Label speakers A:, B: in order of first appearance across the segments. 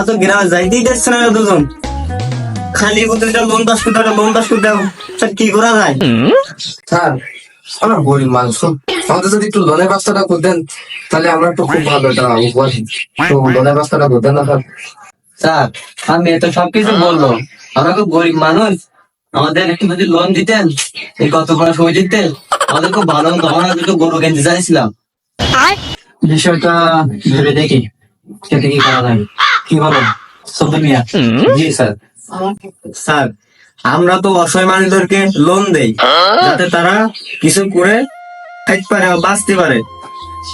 A: আমার তো গ্রামে যাইতেই দেখছে না দুজন। খালি প্রতিটা লোন দাস করতে লোন দাস করতে স্যার কি করা যায়?
B: স্যার আমরা গরিব মানুষ আমাদের যদি একটু লোনের ব্যবস্থাটা করতেন তাহলে আমরা একটু খুব ভালো এটা উপর তো লোনের ব্যবস্থাটা করতেন না স্যার?
A: স্যার আমি তো সবকিছু বলল আমরা খুব গরিব মানুষ। আমাদের একটু যদি লোন দিতেন এই কত বড় সময় দিতেন আমাদের খুব ভালো হতো। আমরা দুটো গরু কিনতে চাইছিলাম। বিষয়টা ভেবে দেখি সেটা কি করা যায়? কি বলো? সফল
B: জি স্যার
A: স্যার আমরা তো অসহায় মানুষদেরকে লোন দেই। যাতে তারা কিছু করে খাইতে পারে বাঁচতে পারে।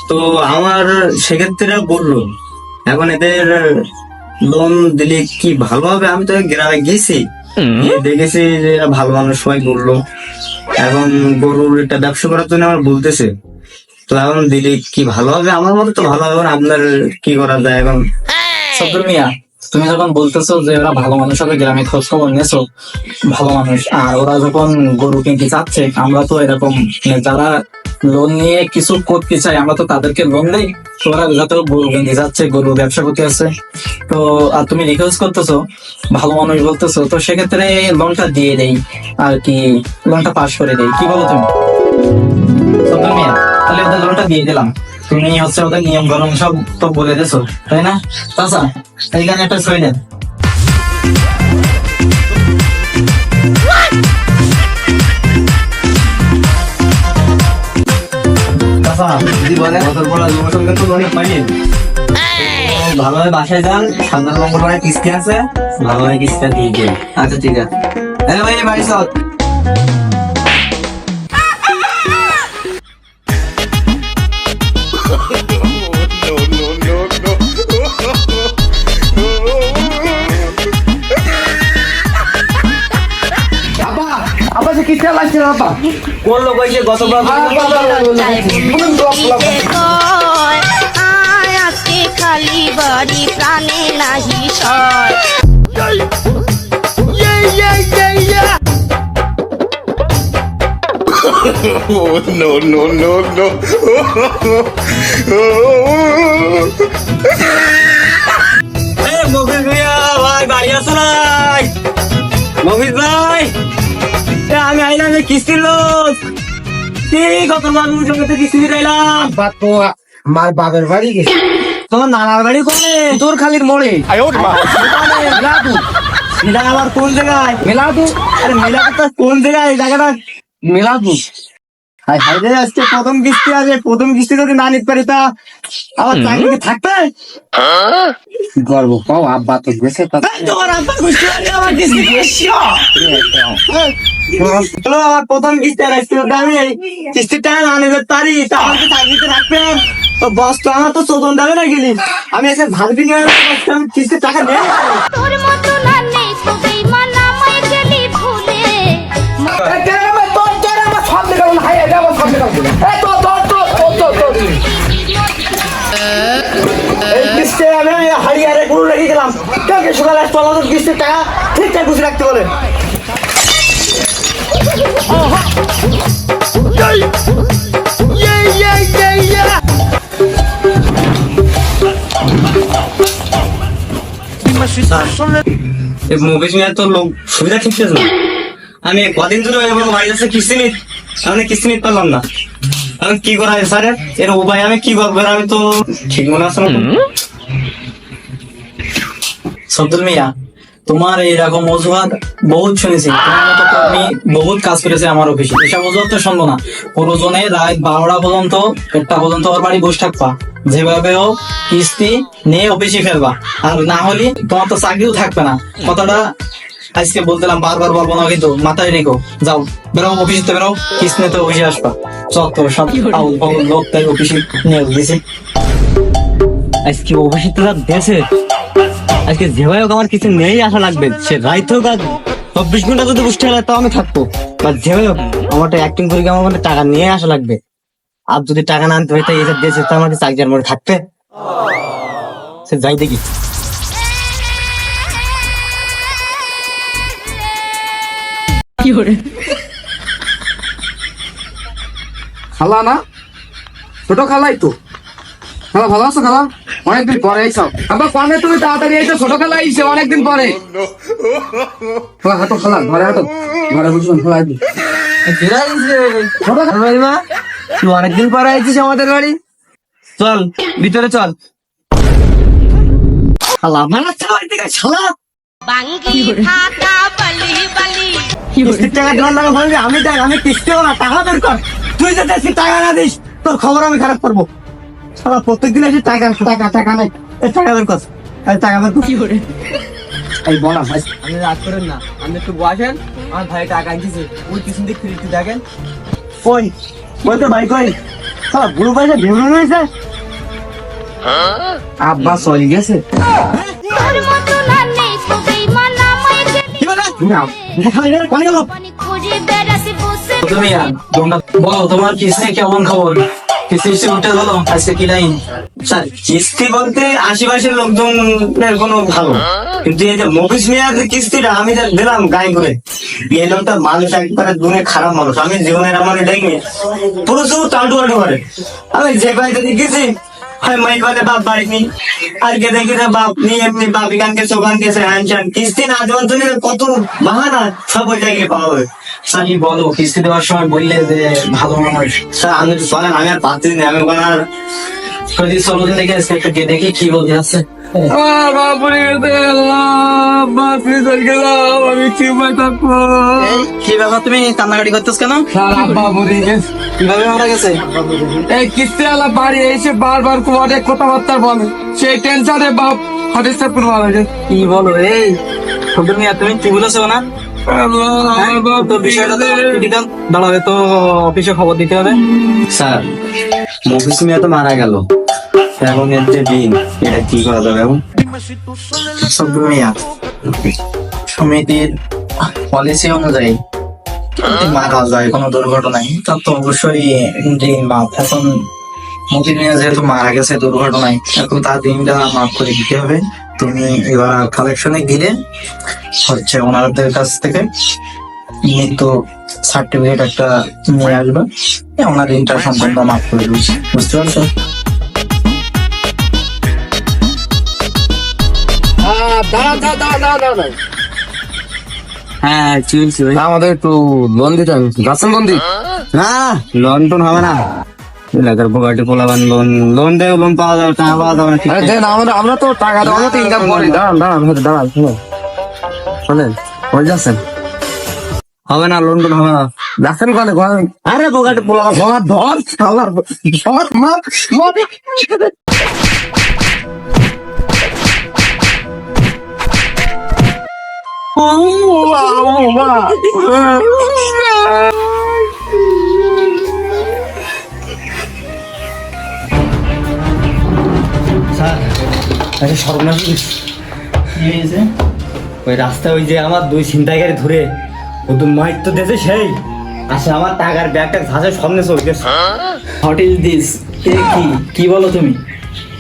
A: তো আমার সেক্ষেত্রে বলল এখন এদের লোন দিলে কি ভালো হবে? আমি তো গ্রামে গেছি। গিয়ে দেখেছি যে ভালো মানুষ সবাই বলল। এখন গরুর একটা ব্যবসা করার জন্য আমার বলতেছে। তো এখন দিলে কি ভালো হবে? আমার মতে তো ভালো হবে আপনার কি করা যায়? এখন
C: মিয়া তুমি যখন বলতেছো যে ওরা ভালো মানুষ হবে গ্রামে খোঁজ খবর নেছো ভালো মানুষ, আর ওরা যখন গরু কিনতে চাচ্ছে আমরা তো এরকম মানে যারা লোন নিয়ে কিছু করতে চাই, আমরা তো তাদেরকে লোন দেই। ওরা যত গরু কিনতে যাচ্ছে গরু ব্যবসা করতে আছে তো, আর তুমি রিকোয়েস্ট করতেছো, ভালো মানুষ বলতেছো, তো সেক্ষেত্রে লোনটা দিয়ে দেই, আর কি লোনটা পাস করে দেই। কি বলো তুমি? তাহলে ওদের লোনটা দিয়ে দিলাম। তুমি হচ্ছে ওদের নিয়ম কানুন সব তো বলে দিছো তাই না? চাচা এইখানে একটা ছয় দেন।
A: ভালোভাবে বাসায় যান, সামনের মঙ্গলবারে কিস্তি আছে ভালোভাবে কিস্তিটা দিয়ে আচ্ছা ঠিক আছে। হ্যাঁ ভাই, বাড়ি হয়েছে? গত
D: আজকে খালি বাড়ি প্রাণে নাহি সয়
E: Oh, no, no, no, no.
A: Mofiz ভাই বাড়ি আসো নাই। মফিজ ভাই। আমি আইলাম এই কিস্তির লোক। মানুষ জমিতে কিস্তি দিতে আইলাম?
B: বাপ তো আমার বাপের বাড়ি গেছে।
A: তোমার নানার বাড়ি কোনে
B: তোর খালির মোড়ে।
A: মেলাদু। এটা আবার কোন জায়গায়?
B: মেলাদু?
A: আরে মেলাদু কোন জায়গায়? জায়গাটা
B: মেলাদু।
A: হাই হাই রে আজকে প্রথম কিস্তি আছে প্রথম কিস্তি যদি না নিতে পারি তা আবার চাকরি কি থাকবে?
B: গর্ব পাও আব্বা তো গেছে তা
A: তোমার আব্বা আছে আমার কিস্তি আমার প্রথম কিস্তি আর আজকে আমি এই টাকা না নিতে পারি তা আমার কি চাকরিতে থাকবে? তো বস তো আমার তো চোদন দেবে না গেলি। আমি এসে ভাবি নিয়ে আমি কিস্তির টাকা নেই
D: তোর মতো না নেই মানা
A: কালকে সকালে আসতো আমাদের কিস্তির টাকা ঠিকঠাক বুঝে রাখতে বলে। মুকেশ মিয়া তো লোক সুবিধা ঠিক না আমি কদিন ধরে বাড়ি যাচ্ছে কিস্তি নিত আমি কিস্তি নিতে পারলাম না। আমি কি করা যায় স্যার? এর উপায় আমি কি করব আমি তো ঠিক মনে আছে না।
C: সব্দুল মিয়া তোমার এইরকম অজুহাত বহুত শুনেছি। কর্মী বহুত কাজ করেছে আমার অফিসে। এসব অজুহাত তো শুনব না। প্রয়োজনে রাত বারোটা পর্যন্ত, একটা পর্যন্ত ওর বাড়ি বসে থাকবা। যেভাবে হোক, কিস্তি নিয়ে অফিসে ফেলবা আর না হলে তোমার তো চাকরিও থাকবে না। কথাটা আজকে বলতেলাম বারবার বলব না কিন্তু মাথায় রেখো। যাও, বেরো অফিসে তো বেরো, কিস্তি নিতে অফিসে আসবা। চত সব লোক তাই অফিসে নিয়ে দিয়েছি
A: আজকে অবশ্যই তো দেশে আজকে যেভাবে হোক আমার কিছু নেই আসা লাগবে। সে রাইত হোক আর চব্বিশ ঘণ্টা যদি বসতে হলে তাও আমি থাকব। বা যেভাবে হোক আমার অ্যাক্টিং করে আমার মানে টাকা নিয়ে আসা লাগবে? আর যদি টাকা না আনতে হয় তাই এসব দেশে তো আমাকে চাকরি আর মনে থাকতে সে যাই দেখি।
B: খালা না? ছোট খালাই তো। খালা ভালো আছো খালা? অনেকদিন পরে এইছো আবার কবে তুমি তাড়াতাড়ি এইছো ছোট খেলা আইছে? অনেকদিন পরে। খালা হাতো খালা ঘরে হাতো ঘরে বুঝবেন খালা আইবি। ছোট খেলা?
A: তুই অনেকদিন পরে আইছিস আমাদের বাড়ি। চল ভিতরে চল। শালা মারা চাওয়ার দিকে শালা।
D: বাঙ্গি থাকা বলি বলি।
A: টাকা দেওয়ার লাগে বলবি আমি টাকা আমি কিস্তিও না টাকা বের কর। তুই যদি টাকা না দিস তোর খবর আমি খারাপ করব। শালা প্রত্যেকদিন এসে টাকা টাকা টাকা নেই। এই টাকা বের কর এই টাকা বের কর? এই বলা ভাই। আপনি রাগ করেন না। আপনি একটু বসেন। আমার ভাই টাকা দিয়েছে ওই পিছন দিক ফিরে একটু দেখেন। কই? ওই তো ভাই কই? শালা বুড়ো পয়সা ভেবরন হয়েছে আব্বা চলে গেছে। কি
C: তুমি বলো তোমার কিস্তি কেমন খবর? কিস্তি উঠে বলো আজকে কি লাইন
A: স্যার, কিস্তি বলতে আশেপাশের লোকজনের কোনো ভালো। কিন্তু এই যে মফিস মিয়ার কিস্তিটা আমি যা দিলাম গায়ে করে এই লোকটা মানুষ একবারে দুনে খারাপ মানুষ। আমি জীবনের আমার ডেকে প্রচুর তাল্টু আল্টু করে আমি যে বাড়িতে দেখেছি হয় মাই বলে বাপ বাড়িনি আর কে দেখি যে বাপ নি এমনি বাপ এখান সোগান গেছে হ্যান কিস্তি না দেওয়ার জন্য কত বাহানা সব ওই জায়গায় পাওয়া হবে
C: স্যার কি বলো কিস্তি দেওয়ার সময় বললে যে ভালো মানুষ।
A: স্যার আমি তো চলেন আমি আর পাচ্ছি না আমি ওখানে আর
C: যদি চলো দেখে আজকে একটু গিয়ে দেখি কি বলতে আছে
B: কি
C: ব্যাপার তুমি কান্নাকাটি করতেছ কেন? কীভাবে মারা গেছে?
B: এই বাড়ি এসে বারবার কথাবার্তা বলে। সেই টেনশনে বাপ হাতে
C: কি বলো এই তুমি কি বলেছ না? তো দাঁড়াবে তো অফিসে খবর দিতে হবে
A: স্যার মফিস মিয়া তো মারা গেল। এখন এর যে দিন, এটা কি করা যাবে এখন?
C: মিয়া সমিতির পলিসি অনুযায়ী মারা যায়, কোনো দুর্ঘটনায়, তার তো অবশ্যই মাপ এখন মতি যেহেতু মারা গেছে দুর্ঘটনায়, এখন তার দিনটা মাফ করে দিতে হবে। তুমি এবার কালেকশনে গিয়ে হচ্ছে ওনারদের কাছ থেকে মৃত্যু সার্টিফিকেট একটা নিয়ে আসবে। ওনার সম্পূর্ণ মাফ করে দিচ্ছে বুঝতে পারছ? হ্যাঁ চলছে
B: আমাদের একটু লোন দিতে হবে। লোন
A: না লোন টোন হবে না। এলাকার পোকাটি পোলাবান লোন লোন দেবে লোন পাওয়া যাবে টাকা পাওয়া যাবে না
B: আমরা আমরা তো টাকা দেবো তো ইনকাম করি। দাঁড়ান দাঁড়ান দাঁড়ান শোনেন। কই যাচ্ছেন
A: হবে না লোন টোন হবে না।
B: কলে কলে
A: আরে পোকাটি পোলাবান
B: ধর ধর শালার ধর মার মার
A: স্যার আচ্ছা সর্বনাশ ওই রাস্তায় ওই যে আমার দুই ছিনতাইকারী ধরে ও তো মাইক তো দেশে সেই। আসে আমার টাকার ব্যাগটা ঝাঁসের সামনে চলে গেছে।
C: What is this? এ কি? কি বলো তুমি?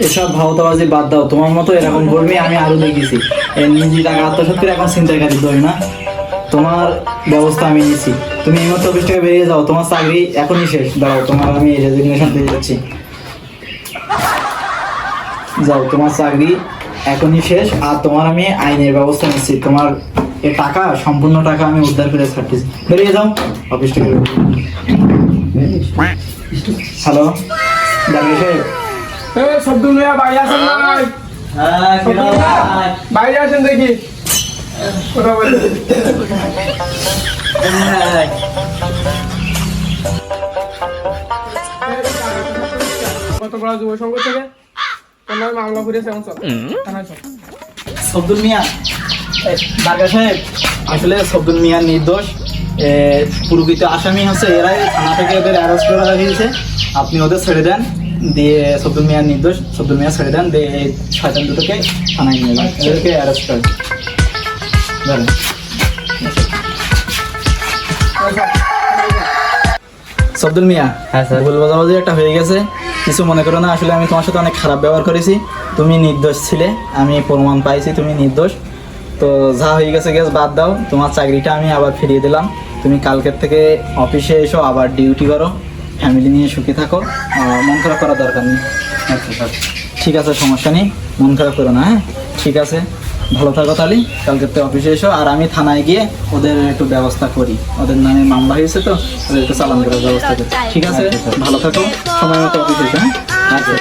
C: এসব ভাওতাবাজি বাদ দাও। তোমার মতো এরকম কর্মী আমি আরও দেখেছি। নিজে টাকা আত্মসাৎ করে এখন চিন্তাকারী ধরি না? তোমার ব্যবস্থা আমি নিয়েছি তুমি এই মতো অফিস থেকে বেরিয়ে যাও। তোমার চাকরি এখনই শেষ। দাঁড়াও তোমার আমি রেজিগনেশন দিয়ে যাচ্ছি। যাও তোমার চাকরি এখনই শেষ আর তোমার আমি আইনের ব্যবস্থা নিচ্ছি। তোমার এ টাকা সম্পূর্ণ টাকা আমি উদ্ধার করে ছাড়তেছি। বেরিয়ে যাও অফিস থেকে হ্যালো দাঁড়িয়ে সাহেব
B: সব দুনিয়া বাইরে আসেন নাই
A: হ্যাঁ কি বলো ভাই?
B: বাইরে আসেন দেখি।
F: কত বড় যুব সংঘ থেকে? তোমার মামলা করেছে এমন চল
C: সবদুল মিয়া এ, দারগা সাহেব আসলে সবদুল মিয়া নির্দোষ প্রকৃত আসামি হচ্ছে এরাই থানা থেকে ওদের অ্যারেস্ট করা হয়েছে আপনি ওদের ছেড়ে দেন দিয়ে সবদুল মিয়া নির্দোষ সবদুল মিয়া ছেড়ে দেন দিয়ে এই শয়তান দুটোকে থানায় নিয়ে যান এদেরকে অ্যারেস্ট করেন। ধরেন। সবদুল মিয়া
A: হ্যাঁ, স্যার।
C: ভুল বোঝাবুঝি একটা হয়ে গেছে। কিছু মনে করো না, আসলে আমি তোমার সাথে অনেক খারাপ ব্যবহার করেছি। তুমি নির্দোষ ছিলে, আমি প্রমাণ পাইছি, তুমি নির্দোষ। তো যা হয়ে গেছে গ্যাস বাদ দাও, তোমার চাকরিটা আমি আবার ফিরিয়ে দিলাম। তুমি কালকের থেকে অফিসে এসো, আবার ডিউটি করো ফ্যামিলি নিয়ে সুখে থাকো। মন খারাপ করার দরকার নেই।
B: আচ্ছা।
C: ঠিক আছে, সমস্যা নেই। মন খারাপ করো না হ্যাঁ? ঠিক আছে। ভালো থাকো তাহলে কালকে তো অফিসে এসো আর আমি থানায় গিয়ে ওদের একটু ব্যবস্থা করি। ওদের নামে মামলা হয়েছে তো ওদের একটু চালান করার ব্যবস্থা করি। ঠিক আছে? ভালো থাকো সময় মতো অফিসে এসো হ্যাঁ? আচ্ছা